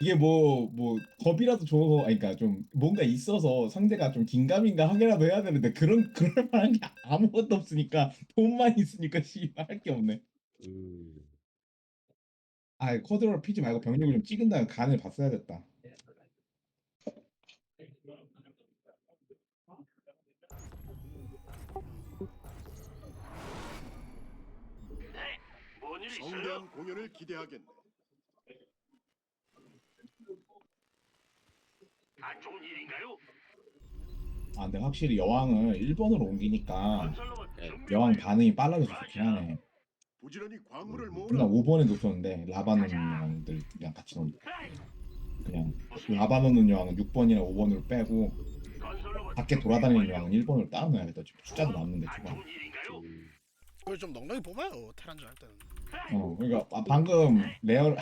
이게 뭐 뭐 겁이라도 줘 아니 그러니까 좀 뭔가 있어서 상대가 좀 긴가민가 하게라도 해야 되는데 그런 그럴 만한 게 아무것도 없으니까 돈만 있으니까 씨발 할게 없네. 음. 아 쿼드로 피지 말고 병력을 좀 찍은 다음에 간을 봤어야겠다. 뭔일 있어요? 성대한 공연을 기대하겠네. 안 좋은 일인가요? 아 근데 확실히 여왕을 1번으로 옮기니까 건설로봇 네, 준비 여왕 완료. 반응이 빨라져서 좋긴 하네. 부지런히 광물을 맨날 모으라. 5번에 놓쳤는데 라바노는 여왕들이랑 같이 놓으니까 에이, 그냥 라바노는 여왕은 6번이나 5번으로 빼고 건설로봇 밖에 돌아다니는. 여왕은 1번으로 따놓아야겠다. 지금 숫자도 남는데 안 초반. 좋은 일인가요? 음. 그걸 좀 넉넉히 뽑아요 테란전 할 때는 어 그러니까 아, 방금 레어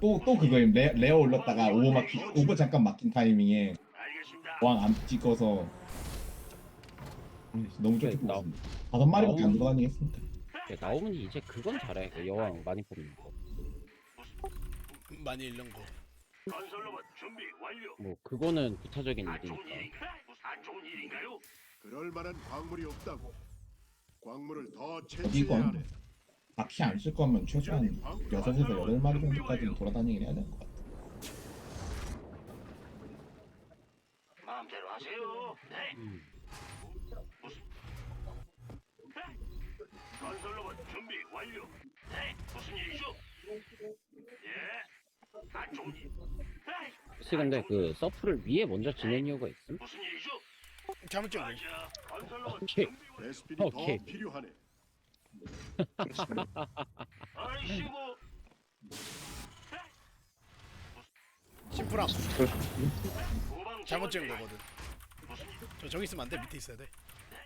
또또 그거임 레, 레어 올렸다가 오버 막히 오버 잠깐 막힌 타이밍에 알겠습니다. 왕안 찍어서 너무 쫄쫄 나- 뽑았습니다. 다섯 마리밖에 안 돌아다니겠습니까? 야, 나오면 이제 그건 잘해. 그 여왕 많이 뽑는 거. 많이 잃는 거 건설로봇 준비 완료. 뭐 그거는 부차적인 안 좋은 일이니까. 일인가? 안 좋은 일인가요? 그럴 만한 광물이 없다고. 광물을 더 채취해야 건. 바퀴 안 쓸 거면 최소한 6에서 8마리 정도까지는 돌아다니긴 해야 될 것 같아. 마음대로 하세요. 네. 음. 무슨? 네. 건설 로봇 준비 완료. 네. 무슨 일이죠? 예. 안 좋은 일. 네. 혹시 근데 그 서프를 위에 먼저 지낸 이유가 있음? 무슨 일이죠? 잘못 찍은 거 맞아. 건설 로봇 오케이. 준비 완료. 베스핀이 오케이. 더 필요하네. 아이씨고. 심플함 잘못 찍은 거거든? 저 저기 있으면 안돼 밑에 있어야 돼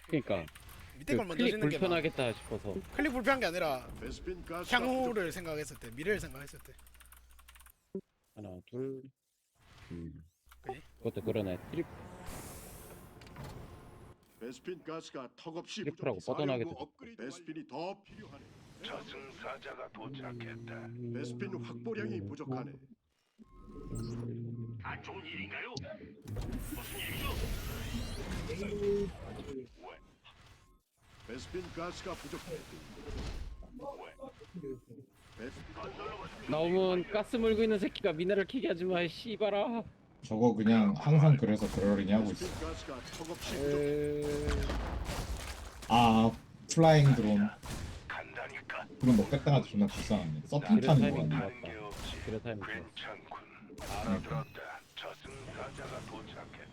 그러니까 밑에 그 걸 먼저 클릭 짓는 게 불편하겠다 싶어서. 클릭 불편한 게 아니라. 향후를 생각했을 때 미래를 생각했을 때 하나, 둘. 음. 그것도 그러네. 트립 베스핀 가스가 턱없이 트리플하고 부족해. 뻗어나게 사령부 됐다. 업그레이드 베스핀이 더 필요하네. 저승사자가 도착했다. 베스핀 확보량이 부족하네. 음. 안 좋은 일인가요? 무슨 일이죠? 베스핀 가스가 부족해. 베스 건설로봇 나오면 가스 물고 있는 새끼가 미나를 캐게 하지 마, 씨발아. 저거 그냥 항상 그래서 그러려니 하고 있어. 아 플라잉 드론. 드론 너 뺐다가 존나 비싸네. 서핑 타는 거 좋았다. 그래 타임 좋았어. 괜찮군. 알아들었다. 저승사자가 도착했다.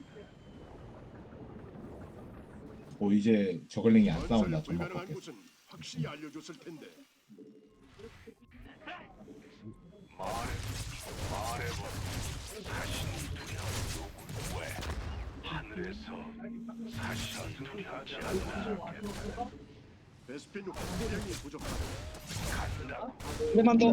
뭐 이제 저글링이 안 싸운다 밖에. 곳은 확실히 알려줬을 텐데. 말해, 요구 왜? 하늘에서 사신이 두려하지 않나? 베스핀 확보량이 부족하네. 간다고. 한대만 더.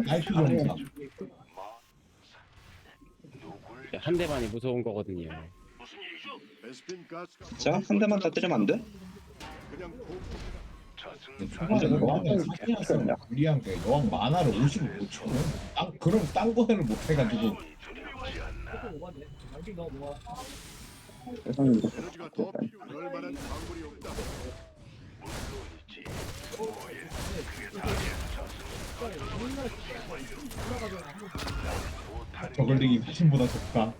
누굴? 한 대만이 무서운 거거든요. 무슨 일이죠? 베스핀 가스가 자, 한 대만 더 때리면 안 돼? 그냥 저승사자. 유리한 게 여왕 만화를 50을 못 쳐. 땅 그럼 딴 거를 못 해가지고 두렵지 않나? 죄송합니다. 에너지가 더 필요. 그럴 만한 광물이 없다. 물론이지. 뭐예? 그게 다야. 저승사자. 저글링이 사신보다 좋다.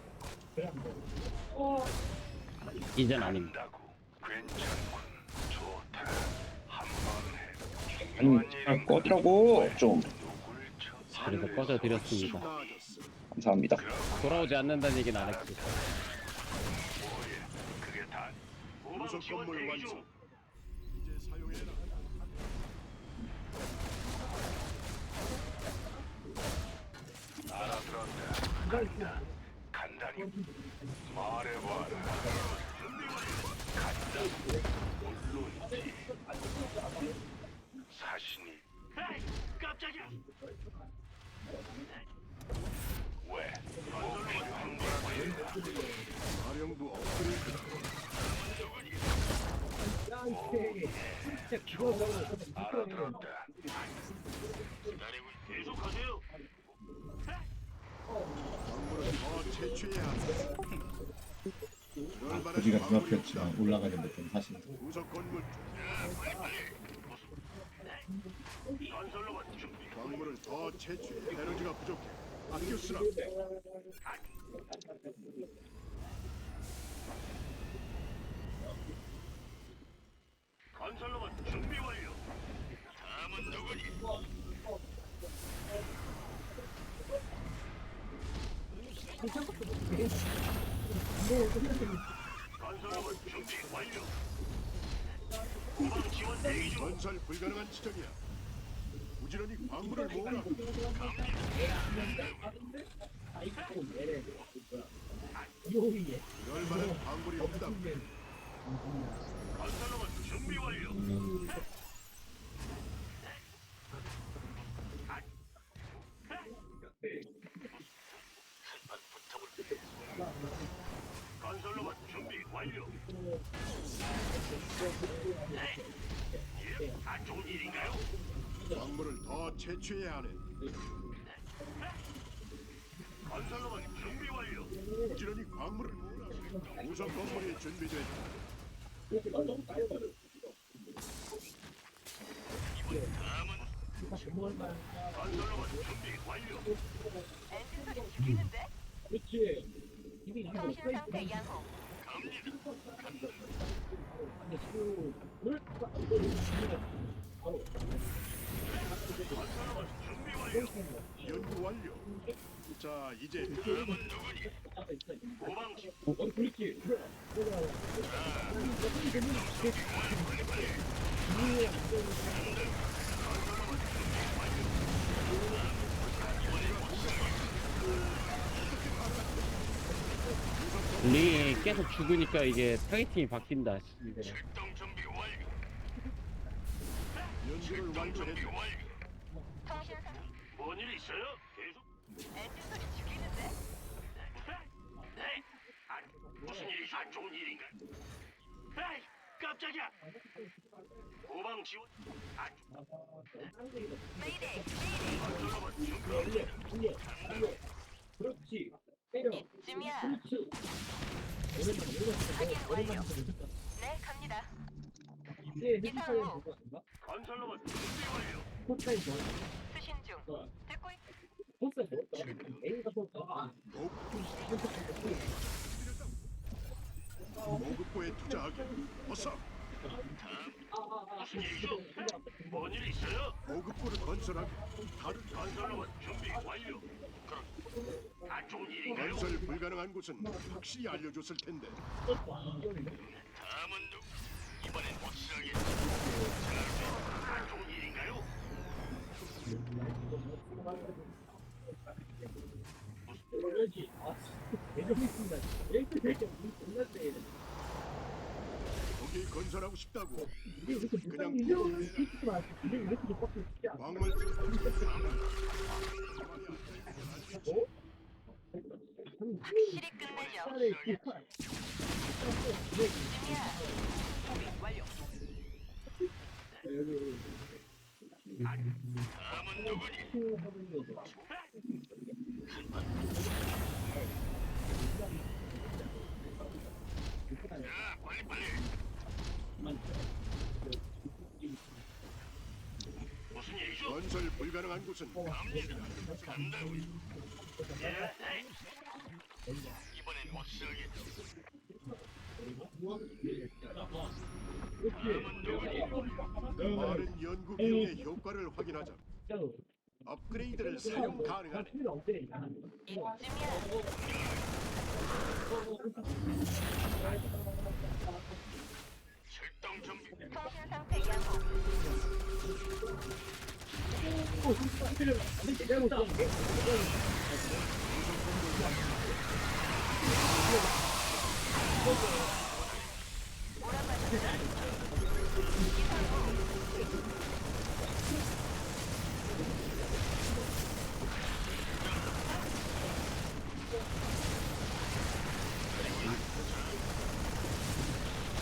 이젠 아닙니다. 한다고. 괜찮군. 좋다. 한번 해. 아니, 잘 꺼지라고 좀 누굴 쳐? 그래서 꺼져드렸습니다. 감사합니다. 돌아오지 않는다는 얘기는 안 했고. 그게 다. 분석 건물 완성. 이제 사용해라. 알아들었다. 간다. 간다니. 말해봐라. 간다. 물론이지. 사신이. 깜짝이야. 알아들었다. 기다리고 계속하세요. 우리가 아, 중앞이었지만 올라가는데 좀 사실 부속 건물 대기 중. 건설 불가능한 지점이야. 부지런히 광물을 모으라. 열 만한 광물이 없다. 건설로봇 준비 완료. 건설로봇 준비 완료. 네. 예, 안 좋은 일인가요? 광물을 더 채취해야 하네. 건설로봇 준비 완료. 부지런히 광물을 모으라. 우석 건물이 준비됐다. 건설로봇 준비 완료. 엔진 소리 죽이는데? 통신 상태 양호. 자, 이제 리 계속 죽으니까 이게 타겟팅이 바뀐다. 씨, 이거. 출동. 연구를 완료했다. 통신 상 뭔일 있어요? 계속. 엔진 소리 죽이는데? 네. 아, 무슨 일이 안 좋은 일인가? 에이, 깜짝이야. 후방 지원. 아, 메이데이, 메이데이. 건설로봇 준비 완료. 이쯤이야. 확인 완료. 네, 갑니다. 이상우, 건설로봇 준비 완료. 수신 중. 듣고 있... 보급고에 투자하기. 어서 무슨 일이죠? 뭔일 있어요? 보급고를 건설하기. 다른 건설로봇 준비 완료. 그럼 안 좋은 일인가요? 건설 불가능한 곳은 확실히 알려줬을 텐데. 다음은 누구? 안 좋은 일인가요? 거기 건설하고 싶다고. 그냥 광물 확실히 끝내죠. 이쯤이야. 준비 완료. 다음은 누구니? 자, 빨리 빨리. 무슨 일이죠? 건설 불가능한 곳은 간다고요. 예, 네. 이번엔 확실하게. 다음은 누구니? 많은 연구 비용의 효과를 확인하자. 업그레이드를 사용 가능하네. 이쯤이야. 출동 준비. 통신 상태 양호.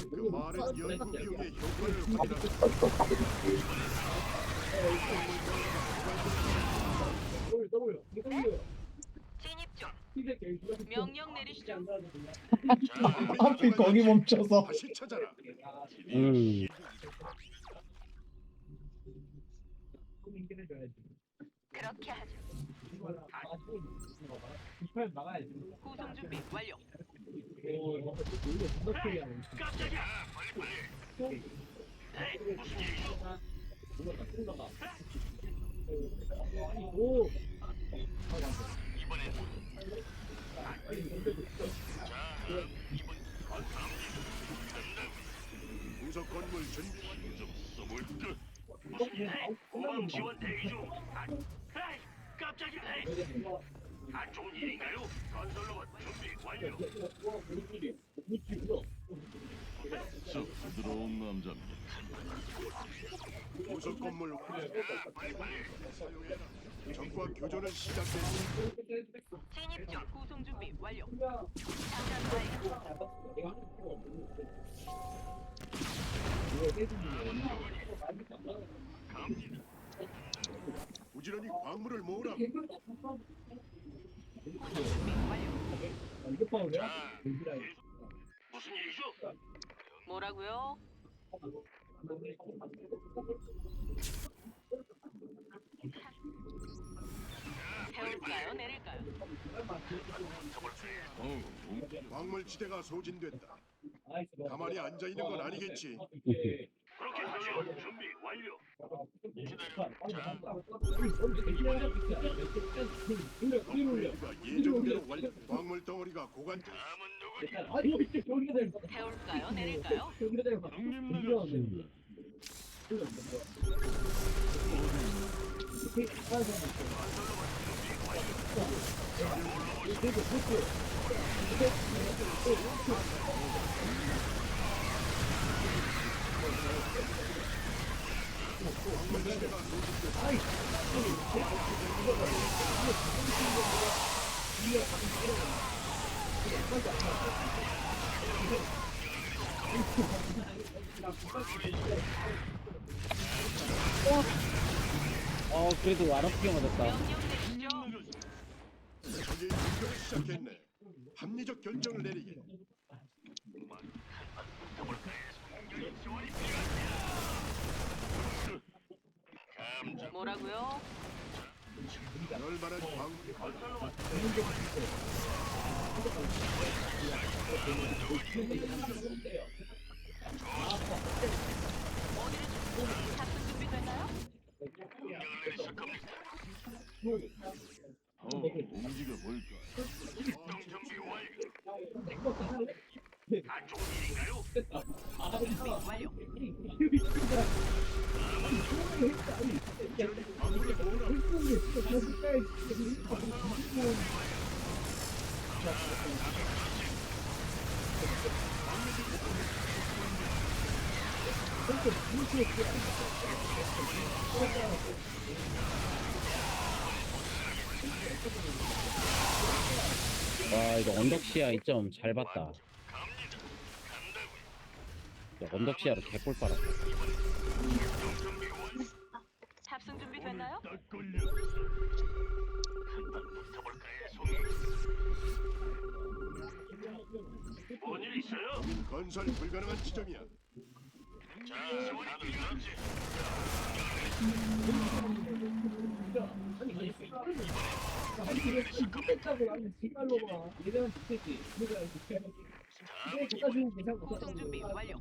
그 많은 연구 비용의 효과를 확인하자. 진입 중. 명령 내리시죠. 하필 거기 멈춰서 다시 찾아라. 음. 그렇게 하죠. 구성 준비 완료. 깜짝이야. 빨리 빨리. 에이, 무슨 일이죠? 이번엔 우석 건물 준비. 좀 써볼까? 무슨 일? 후방 지원 대기 중. 아, 에이, 깜짝이야. 에이. 안 좋은 일인가요? 건설 로봇 준비 완료. 저 부드러운 남자입니다. 우석 건물. 적과 교전을 시작했다. 진입 중 구성 준비 완료. 장전. 부지런히 광물을 모으라. 구성 준비 완료. 자, 무슨 일이죠? 뭐라고요? 태울까요? 내릴까요? 어, 광물 지대가 소진됐다. 가만히 앉아 있는 건 아니겠지. 그렇게 하죠. 준비 완료. 업그레이드가 예정대로 완료. 광물 덩어리가 고관. 다음은 누구니? 태울까요? 내릴까요? 형님 나갔습니다. 어 그래도 와라피가 맞았다. 시작했네. 합리적 결정을 내리게. 뭐라고요? 준비됐나요? 어, 움직여 볼까? 언덕 시야 2점 잘 봤다. 야, 언덕 시야로 개꿀 빨았다. 탑승 준비됐나요? 뭔일 있어요? 건설 불가능한 지점이야. 자, 다들 그렇지. 구성 준비 완료.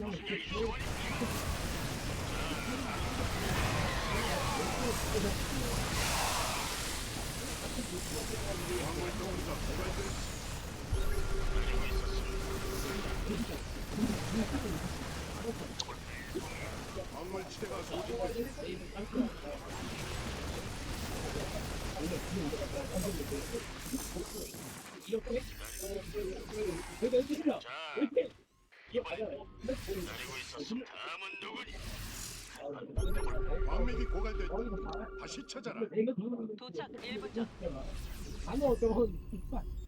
얼개도 자, 기다리고 있었음. 다음은 누구니? 광맥이 고갈됐다. 다시 찾아라. 도착 1분 전.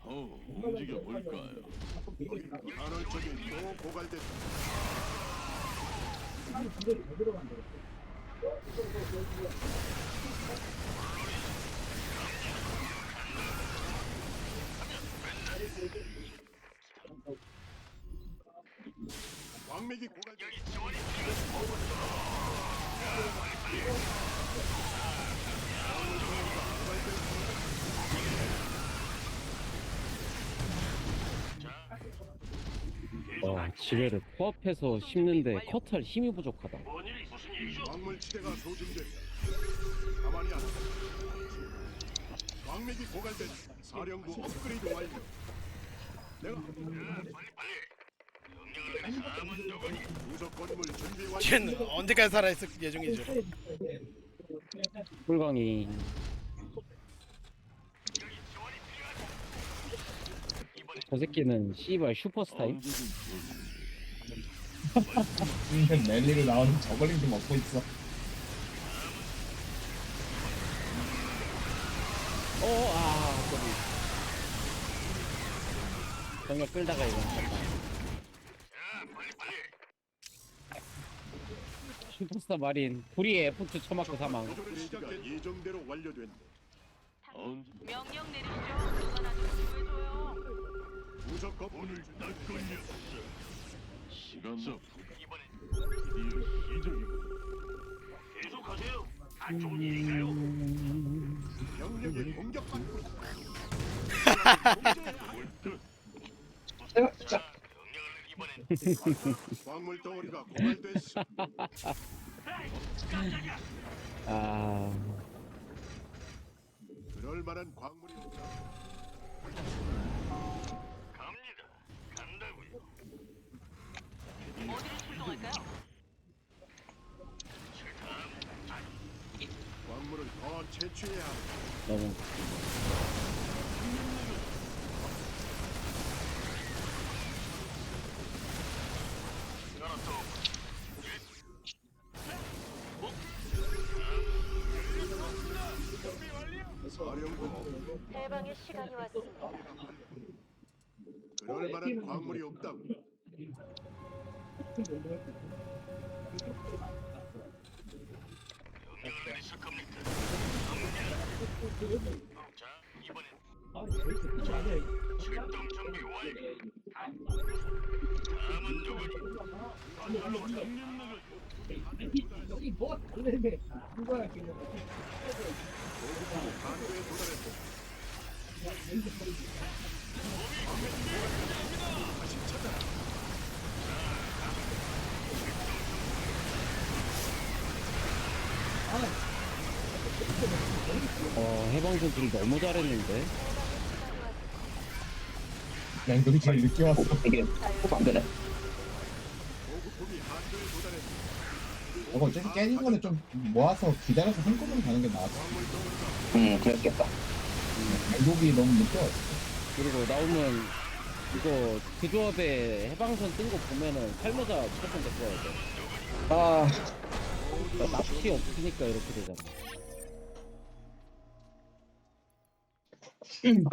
어, 문제가 뭘까요? 간헐적인 또 고갈됐다. 광맥이 고 지뢰를 코앞에서 심는데 커트할 힘이 부족하다 뭔 일이 무슨 일이죠? 광물 치대가 소진됐다. 가만히 안. 광맥이 고갈됐다. 사령부 업그레이드 완료. 내가 건물 준비 완료. 쟤는 언제까지 살아있을 예정이죠 꿀광이 저 새끼는 씨발 슈퍼스타임 지금 랠리로 나오는 저걸링 좀 먹고 있어. 어 아 저기 병력 끌다가 이거 슈퍼스타 마린 불이에 F2 쳐맞고 사망 시작된 예정대로 완료된다. 언제 명령 내리시죠. 누가 나좀 구해줘요. 건물 오늘 완료. 걸렸어. 시간 드디어 시작이고 계속하세요. 안 좋은 일인가요? 병력이 공격받고 있다. 광물 덩어리가 고갈됐어. 아 그럴 만한 광물 너무 사령부 해방의 시간이 왔습니다. 그럴 만한 광물이 없다고. 내리실 겁니까? 자, 이번엔 찾아라. 어 해방전들이 너무 잘했는데 양동이 제일 늦게 왔어. 이게 안 되네. 보급품이 한도에 도달했다. 저거 좀 깨진 거는 좀 모아서 기다려서 한꺼번에 가는 게 나았어. 덩어리가 음, 그랬겠다. 양동이 너무 늦게 왔어. 그리고 나오면 이거 그 조합에 해방선 뜬 거 보면은 탈모자 무조건 데리고 와야 돼 아, 납치 없으니까 이렇게 되잖아 嗯。